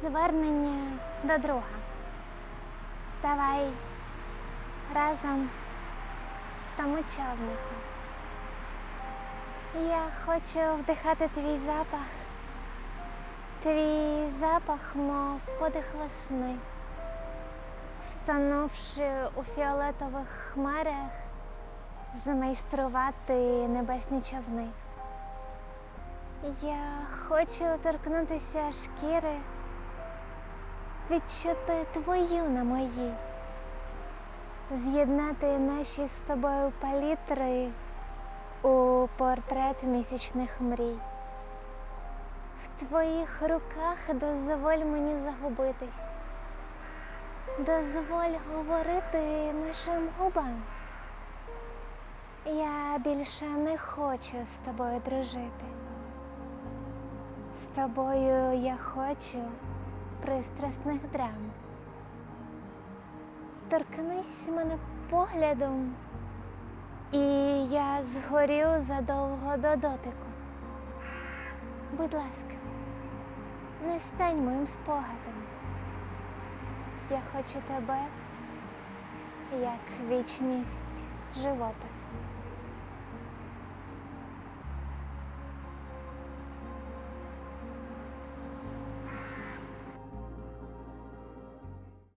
Звернення до друга. Давай разом в тому човнику. Я хочу вдихати твій запах. Твій запах, мов подих весни, втонувши у фіолетових хмарах, змайструвати небесні човни. Я хочу торкнутися шкіри, відчути твою на моїй, з'єднати наші з тобою палітри у портрет місячних мрій. В твоїх руках дозволь мені загубитись, дозволь говорити нашим губам. Я більше не хочу з тобою дружити. З тобою я хочу пристрасних драм. Торкнись мене поглядом, і я згорю задовго до дотику. Будь ласка, не стань моїм спогадом. Я хочу тебе як вічність живопису.